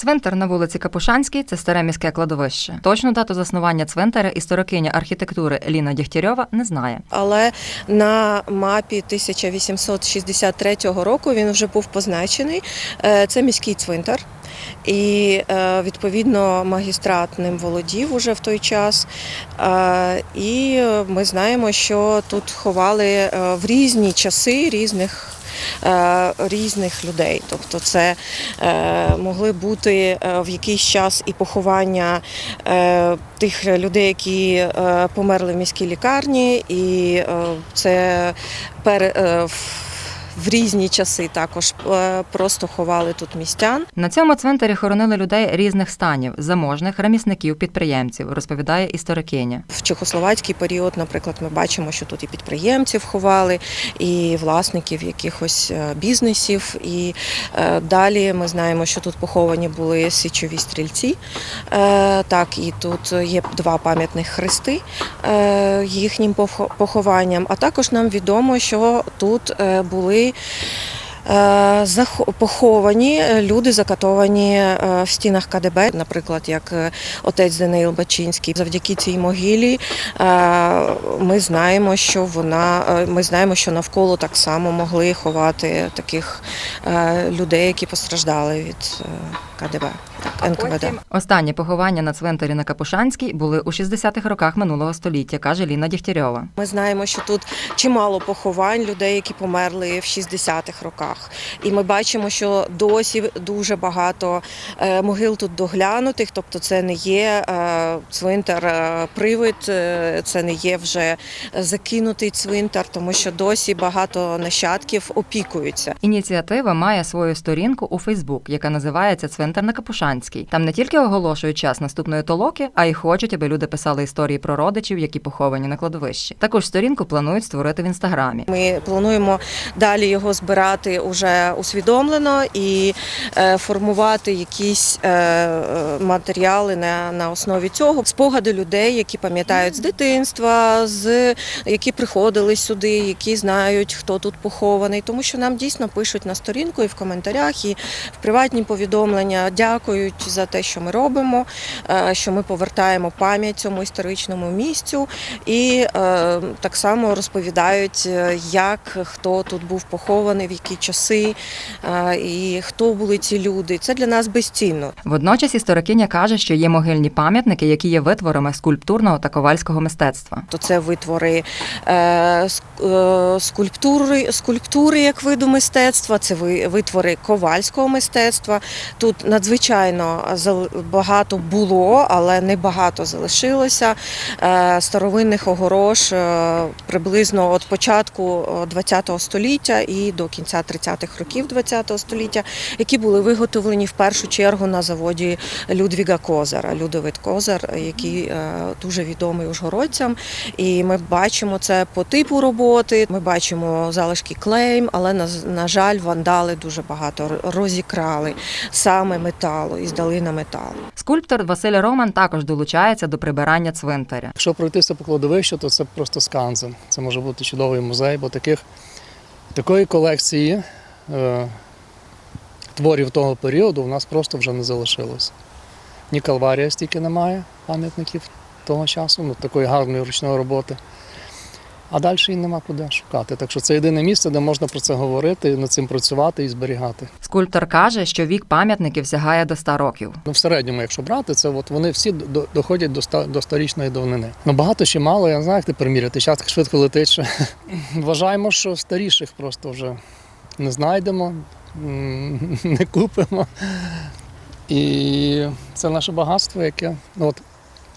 Цвинтар на вулиці Капушанській це старе міське кладовище. Точну дату заснування цвинтаря історикиня архітектури Ліна Дігтярьова не знає. Але на мапі 1863 року він вже був позначений. Е, Це міський цвинтар. І е, відповідно магістрат ним володів уже в той час. Е, І ми знаємо, що тут ховали в різні часи різних. Е, Різних людей, тобто це е, могли бути е, в якийсь час і поховання тих людей, які померли в міській лікарні, і це пере, в- різні часи також е, просто ховали тут містян. На цьому цвинтарі хоронили людей різних станів, заможних, ремісників, підприємців, розповідає історикиня. В чехословацький період, наприклад, ми бачимо, що тут і підприємців ховали, і власників якихось е, бізнесів. І е, далі ми знаємо, що тут поховані були січові стрільці. Так, і тут є два пам'ятних хрести їхнім похованням. А також нам відомо, що тут е, були. е, Поховані люди, закатовані е, в стінах КДБ, наприклад, як е, отець Даниїл Бачинський. Завдяки цій могилі е, ми знаємо, що вона е, ми знаємо, що навколо так само могли ховати таких е, людей, які постраждали від е, КДБ, НКВД. Останні поховання на цвинтарі на Капушанській були у 60-х роках минулого століття, каже Ліна Дігтярьова. Ми знаємо, що тут чимало поховань людей, які померли в 60-х роках. І ми бачимо, що досі дуже багато е, могил тут доглянутих. Тобто, це не є е, цвинтар е, привид, це не є вже закинутий цвинтар, тому що досі багато нащадків опікуються. Ініціатива має свою сторінку у Фейсбук, яка називається Цвинтар на Капушанській. Там не тільки оголошують час наступної толоки, а й хочуть, аби люди писали історії про родичів, які поховані на кладовищі. Також сторінку планують створити в інстаграмі. Ми плануємо далі його збирати уже усвідомлено і е, формувати якісь е, е, матеріали на, на основі цього. Спогади людей, які пам'ятають з дитинства, з які приходили сюди, які знають, хто тут похований. Тому що нам дійсно пишуть на сторінку і в коментарях, і в приватні повідомлення. Дякують за те, що ми робимо, е, що ми повертаємо пам'ять цьому історичному місцю. І е, так само розповідають, е, як хто тут був похований, в які часи, і хто були ці люди. Це для нас безцінно. Водночас історикиня каже, що є могильні пам'ятники, які є витворами скульптурного та ковальського мистецтва. То це витвори ск- скульптури, скульптури як виду мистецтва, це витвори ковальського мистецтва. Тут надзвичайно зал- багато було, але не багато залишилося. Е, Старовинних огорош е, приблизно від початку ХХ століття і до кінця 30-х років ХХ століття, які були виготовлені в першу чергу на заводі Людвіга Козара. Людовит Козар, який е, дуже відомий ужгородцям. І ми бачимо це по типу роботи. Ми бачимо залишки клейм, але на жаль, вандали дуже багато розікрали саме металу і здали на метал. Скульптор Василь Роман також долучається до прибирання цвинтаря. Якщо пройтися по кладовищу, то це просто сканзен. Це може бути чудовий музей, бо таких, такої колекції е, творів того періоду у нас просто вже не залишилося. Ні Калварія стільки немає пам'ятників того часу, ну, такої гарної ручної роботи. А далі і нема куди шукати. Так що це єдине місце, де можна про це говорити, над цим працювати і зберігати. Скульптор каже, що вік пам'ятників сягає до 100 років. Ну, в середньому, якщо брати, це от вони всі доходять до, ста- до сторічної давнини. Ну багато чи мало, я не знаю, як тепер міряти. Час швидко летить. Що... Вважаємо, що старіших просто вже не знайдемо, не купимо. І це наше багатство, яке ну, от,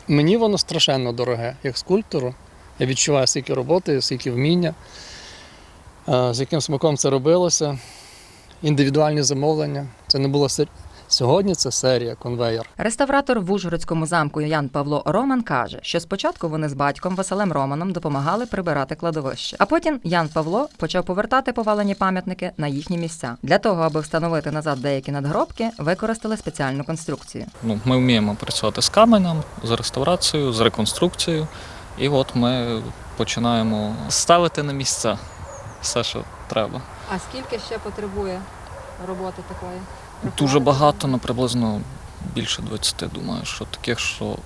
мені воно страшенно дороге, як скульптору. Я відчуваю, скільки роботи, скільки вміння, е, з яким смаком це робилося. Індивідуальні замовлення. Це не було сер- Сьогодні це серія, конвейер. Реставратор в Ужгородському замку Ян Павло Роман каже, що спочатку вони з батьком Василем Романом допомагали прибирати кладовище. А потім Ян Павло почав повертати повалені пам'ятники на їхні місця. Для того, аби встановити назад деякі надгробки, використали спеціальну конструкцію. Ну, ми вміємо працювати з каменем, з реставрацією, з реконструкцією. І от ми починаємо ставити на місця все, що треба. А скільки ще потребує роботи такої? Дуже багато, ну приблизно більше 20, думаю, що таких, що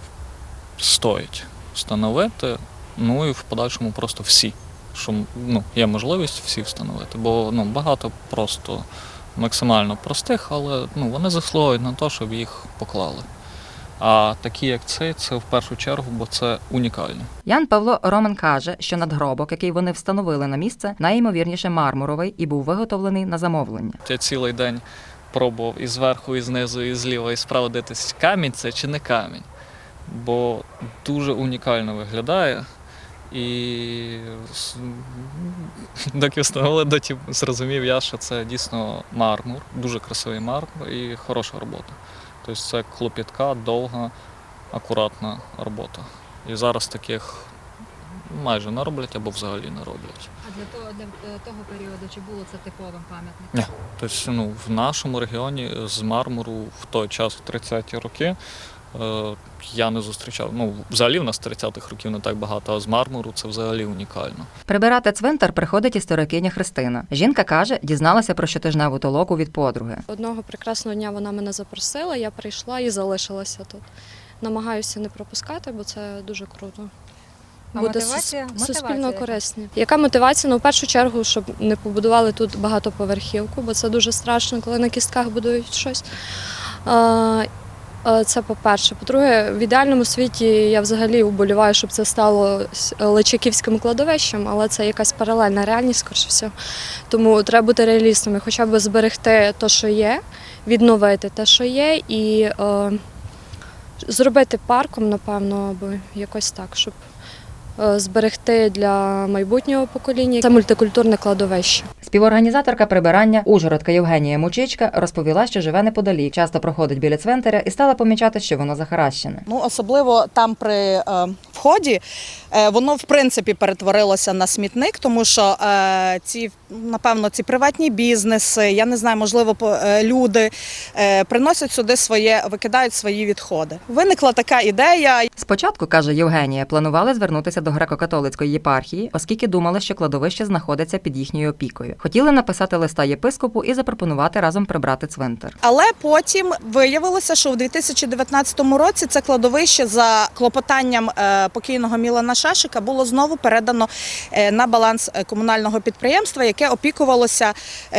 стоїть встановити. Ну і в подальшому просто всі. Що ну, є можливість всі встановити. Бо ну, багато просто максимально простих, але ну, вони заслуговують на те, щоб їх поклали. А такі, як цей, це в першу чергу, бо це унікально. Ян Павло Роман каже, що надгробок, який вони встановили на місце, найімовірніше мармуровий і був виготовлений на замовлення. Я цілий день пробував і зверху, і знизу, і зліва, і справа дивитися, камінь це чи не камінь. Бо дуже унікально виглядає. І доки встановили, доті зрозумів я, що це дійсно мармур, дуже красивий мармур і хороша робота. Тобто це клопітка, довга, акуратна робота. І зараз таких майже не роблять або взагалі не роблять. А для того для е, того періоду чи було це типовим пам'ятником? Ні. Тобто, ну, в нашому регіоні з мармуру в той час, в 30-ті роки, я не зустрічав. Ну, взагалі в нас 30-х років не так багато, а з мармуру це взагалі унікально. Прибирати цвинтар приходить історикиня Христина. Жінка каже, дізналася про щотижневу толоку від подруги. Одного прекрасного дня вона мене запросила, я прийшла і залишилася тут. Намагаюся не пропускати, бо це дуже круто. А Буде мотивація? суспільно корисні. Яка мотивація? Ну, в першу чергу, щоб не побудували тут багатоповерхівку, бо це дуже страшно, коли на кістках будують щось. А, Це по-перше. По-друге, в ідеальному світі я взагалі вболіваю, щоб це стало Личаківським кладовищем, але це якась паралельна реальність, скоріше всього. Тому треба бути реалістами, хоча б зберегти те, що є, відновити те, що є, і е, зробити парком, напевно, або якось так, щоб е, зберегти для майбутнього покоління. Це мультикультурне кладовище. Співорганізаторка прибирання Ужгородка Євгенія Мучичка розповіла, що живе неподалік, часто проходить біля цвинтаря і стала помічати, що воно захаращене. Ну, особливо там при е, вході е, воно в принципі перетворилося на смітник, тому що е, ці, напевно, ці приватні бізнеси, я не знаю, можливо, по- е, люди е, приносять сюди своє, викидають свої відходи. Виникла така ідея. Спочатку, каже Євгенія, планували звернутися до греко-католицької єпархії, оскільки думали, що кладовище знаходиться під їхньою опікою. Хотіли написати листа єпископу і запропонувати разом прибрати цвинтар. Але потім виявилося, що в 2019 році це кладовище за клопотанням е, покійного Мілана Шашика було знову передано е, на баланс е, комунального підприємства, яке опікувалося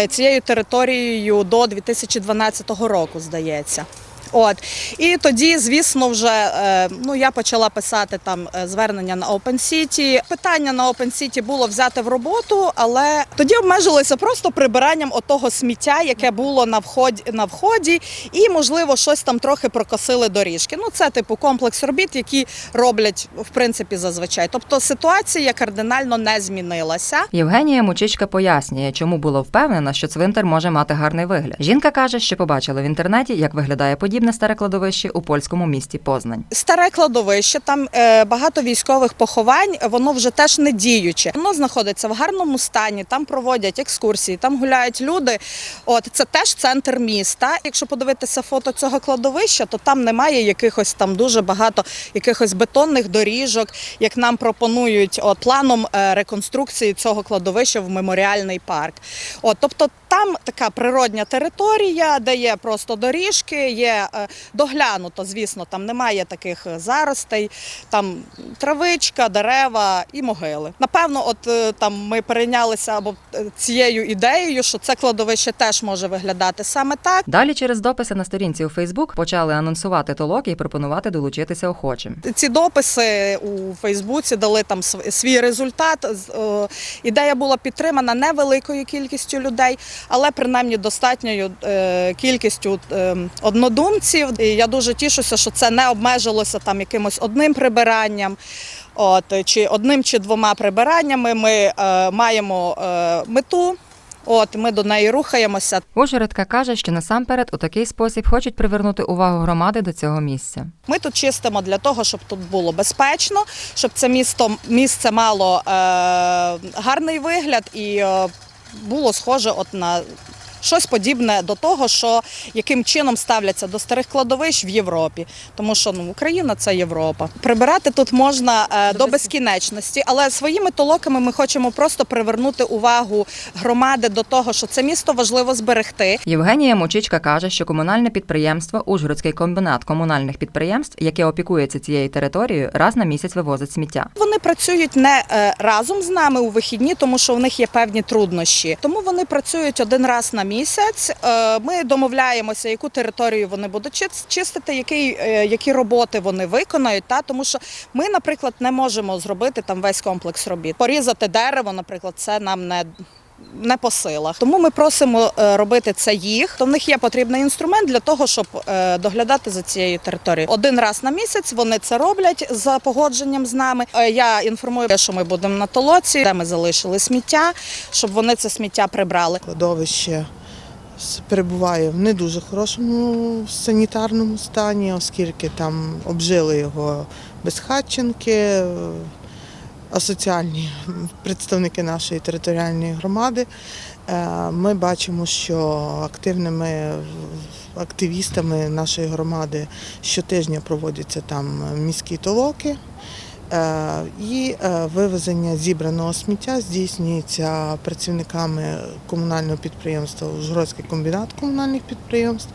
цією територією до 2012 року, здається. От і тоді, звісно, вже е, ну я почала писати там е, звернення на Open City. Питання на Open City було взяти в роботу, але тоді обмежилися просто прибиранням отого сміття, яке було на вході на вході, і можливо щось там трохи прокосили доріжки. Ну це типу комплекс робіт, які роблять в принципі зазвичай. Тобто ситуація кардинально не змінилася. Євгенія Мучичка пояснює, чому була впевнена, що цвинтар може мати гарний вигляд. Жінка каже, що побачила в інтернеті, як виглядає подібне старе кладовище у польському місті Познань. Старе кладовище, там е, багато військових поховань, воно вже теж не діюче. Воно знаходиться в гарному стані, там проводять екскурсії, там гуляють люди. От це теж центр міста. Якщо подивитися фото цього кладовища, то там немає якихось там дуже багато якихось бетонних доріжок, як нам пропонують от, планом е, реконструкції цього кладовища в меморіальний парк. От, тобто там така природня територія, де є просто доріжки, є доглянуто, звісно, там немає таких е, заростей, там травичка, дерева і могили. Напевно, от е, там ми перейнялися або е, цією ідеєю, що це кладовище теж може виглядати саме так. Далі через дописи на сторінці у Фейсбук почали анонсувати толоки і пропонувати долучитися охочим. Ці дописи у Фейсбуці дали там свій результат. Е, Ідея була підтримана невеликою кількістю людей, але принаймні достатньою е, кількістю е, однодумців. І я дуже тішуся, що це не обмежилося там якимось одним прибиранням. От чи одним чи двома прибираннями ми е, маємо е, мету. От ми до неї рухаємося. Ужгородка каже, що насамперед у такий спосіб хочуть привернути увагу громади до цього місця. Ми тут чистимо для того, щоб тут було безпечно, щоб це місто місце мало е, гарний вигляд і е, було схоже от на Щось подібне до того, що яким чином ставляться до старих кладовищ в Європі, тому що ну Україна це Європа. Прибирати тут можна е, до безкінечності, але своїми толоками ми хочемо просто привернути увагу громади до того, що це місто важливо зберегти. Євгенія Мучичка каже, що комунальне підприємство Ужгородський комбінат комунальних підприємств, яке опікується цією територією, раз на місяць вивозить сміття. Вони працюють не е, разом з нами у вихідні, тому що у них є певні труднощі. Тому вони працюють один раз на місяць. Е, Ми домовляємося, яку територію вони будуть чис- чистити, який, е, які роботи вони виконають. Та тому що ми, наприклад, не можемо зробити там весь комплекс робіт. Порізати дерево, наприклад, це нам не. Не по силах, тому ми просимо е, робити це їх. То в них є потрібний інструмент для того, щоб доглядати за цією територією. Один раз на місяць вони це роблять за погодженням з нами. Я інформую, що ми будемо на толоці, де ми залишили сміття, щоб вони це сміття прибрали. Кладовище перебуває в не дуже хорошому санітарному стані, оскільки там обжили його безхатченки, е, асоціальні представники нашої територіальної громади. Е, Ми бачимо, що активними активістами нашої громади щотижня проводяться там міські толоки. Е, І е, вивезення зібраного сміття здійснюється працівниками комунального підприємства Ужгородський комбінат комунальних підприємств.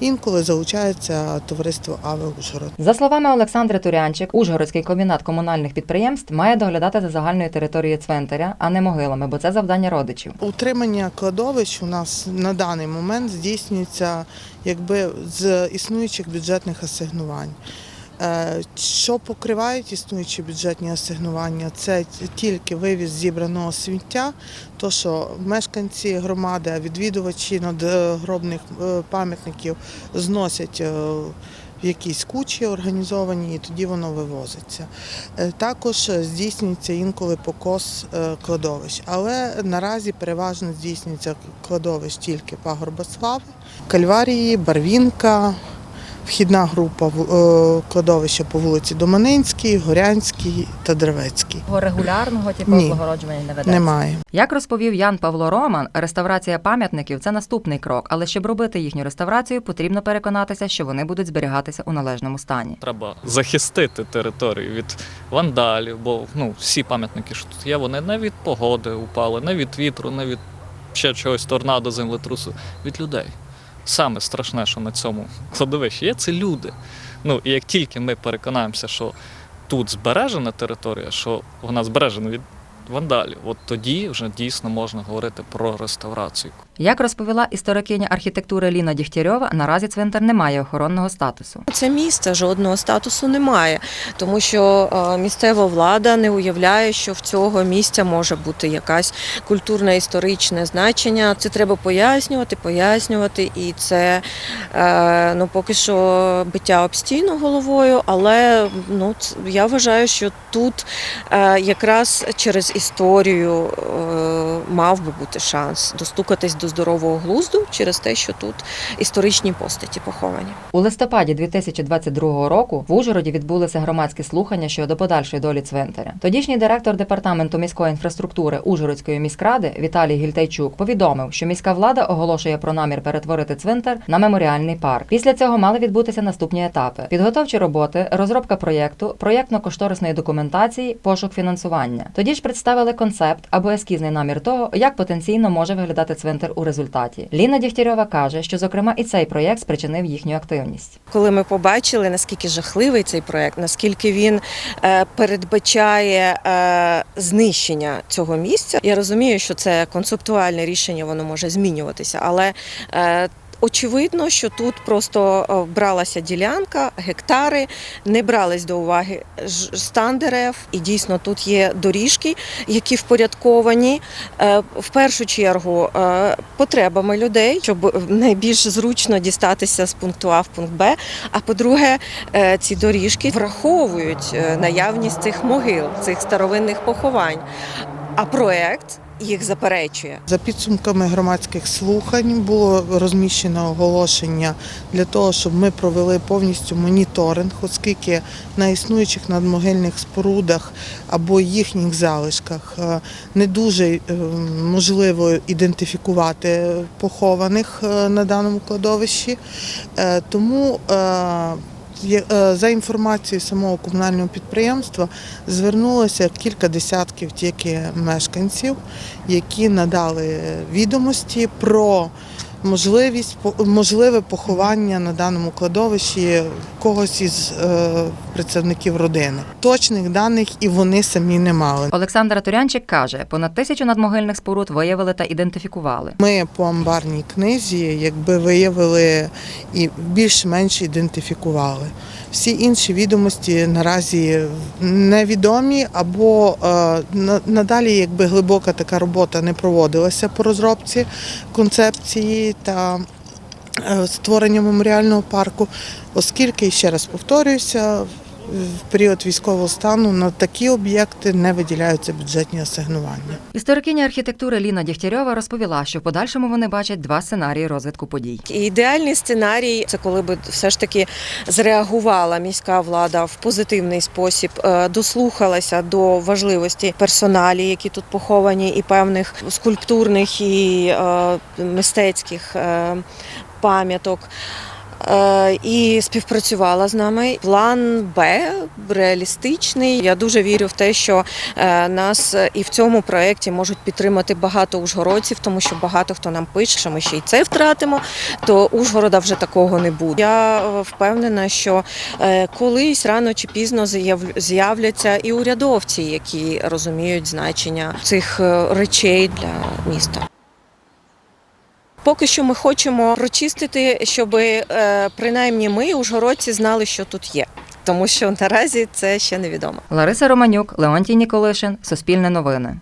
Інколи залучається товариство АВЕ Ужгород. За словами Олександри Турянчик, Ужгородський комбінат комунальних підприємств має доглядати за загальною територією цвинтаря, а не могилами, бо це завдання родичів. Утримання кладовищ у нас на даний момент здійснюється якби з існуючих бюджетних асигнувань. Е, Що покривають існуючі бюджетні асигнування? Це тільки вивіз зібраного сміття, то що мешканці громади, відвідувачі надгробних е, пам'ятників зносять е, в якісь кучі організовані, і тоді воно вивозиться. Також здійснюється інколи покос кладовищ, але наразі переважно здійснюється кладовищ тільки пагорба слави, кальварії, барвінка. Вхідна група в- е, кладовища по вулиці Доманинській, Горянській та Древецькій. Регулярного типу Ні. облагороджування не ведеться. Немає. Як розповів Ян Павло Роман, реставрація пам'ятників це наступний крок, але щоб робити їхню реставрацію, потрібно переконатися, що вони будуть зберігатися у належному стані. Треба захистити територію від вандалів, бо ну, всі пам'ятники, що тут є, вони не від погоди упали, не від вітру, не від ще чогось торнадо, землетрусу, від людей. Саме страшне, що на цьому кладовищі є, це люди. Ну і як тільки ми переконаємося, що тут збережена територія, що вона збережена від вандалів, от тоді вже дійсно можна говорити про реставрацію. Як розповіла історикиня архітектури Ліна Дігтярьова, наразі цвинтар не має охоронного статусу. Це місце жодного статусу немає, тому що е, місцева влада не уявляє, що в цього місця може бути якась культурне історичне значення. Це треба пояснювати, пояснювати, і це е, ну поки що биття об стіну головою. Але ну я вважаю, що тут е, якраз через історію мав би бути шанс достукатись до здорового глузду через те, що тут історичні постаті поховані. У листопаді 2022 року в Ужгороді відбулися громадські слухання щодо подальшої долі цвинтаря. Тодішній директор департаменту міської інфраструктури Ужгородської міськради Віталій Гільтайчук повідомив, що міська влада оголошує про намір перетворити цвинтар на меморіальний парк. Після цього мали відбутися наступні етапи: підготовчі роботи, розробка проєкту, проєктно-кошторисної документації, пошук фінансування. Тоді ж представили концепт або ескізний намір того, як потенційно може виглядати цвинтар у результаті. Ліна Дігтярьова каже, що зокрема і цей проєкт спричинив їхню активність. Коли ми побачили, наскільки жахливий цей проект, наскільки він е, передбачає е, знищення цього місця, я розумію, що це концептуальне рішення, воно може змінюватися, але е, Очевидно, що тут просто е, бралася ділянка, гектари, не брались до уваги стан дерев, і дійсно тут є доріжки, які впорядковані е, в першу чергу е, потребами людей, щоб найбільш зручно дістатися з пункту А в пункт Б. А по-друге, ці доріжки враховують наявність цих могил, цих старовинних поховань. А проект їх заперечує. За підсумками громадських слухань було розміщено оголошення для того, щоб ми провели повністю моніторинг, оскільки на існуючих надмогильних спорудах або їхніх залишках е, не дуже е, можливо ідентифікувати похованих е, на даному кладовищі. Тому за інформацією самого комунального підприємства звернулося кілька десятків тільки мешканців, які надали відомості про можливість можливе поховання на даному кладовищі когось із е, представників родини. Точних даних і вони самі не мали. Олександра Турянчик каже, понад тисячу надмогильних споруд виявили та ідентифікували. Ми по амбарній книзі якби виявили і більш-менш ідентифікували. Всі інші відомості наразі невідомі, або е, на- надалі якби глибока така робота не проводилася по розробці концепції та е, створення меморіального парку, оскільки, ще раз повторююся, в період військового стану на такі об'єкти не виділяються бюджетні асигнування. Історикиня архітектури Ліна Дігтярьова розповіла, що в подальшому вони бачать два сценарії розвитку подій. І ідеальний сценарій це коли би все ж таки зреагувала міська влада в позитивний спосіб, е, дослухалася до важливості персоналі, які тут поховані, і певних скульптурних і е, мистецьких е, пам'яток. Е, І співпрацювала з нами. План Б реалістичний. Я дуже вірю в те, що е, нас і в цьому проєкті можуть підтримати багато ужгородців, тому що багато хто нам пише, що ми ще й це втратимо, то Ужгорода вже такого не буде. Я впевнена, що е, колись рано чи пізно з'являться і урядовці, які розуміють значення цих речей для міста. Поки що ми хочемо прочистити, щоб е, принаймні ми, ужгородці, знали, що тут є. Тому що наразі це ще невідомо. Лариса Романюк, Леонтій Ніколишин, Суспільне новини.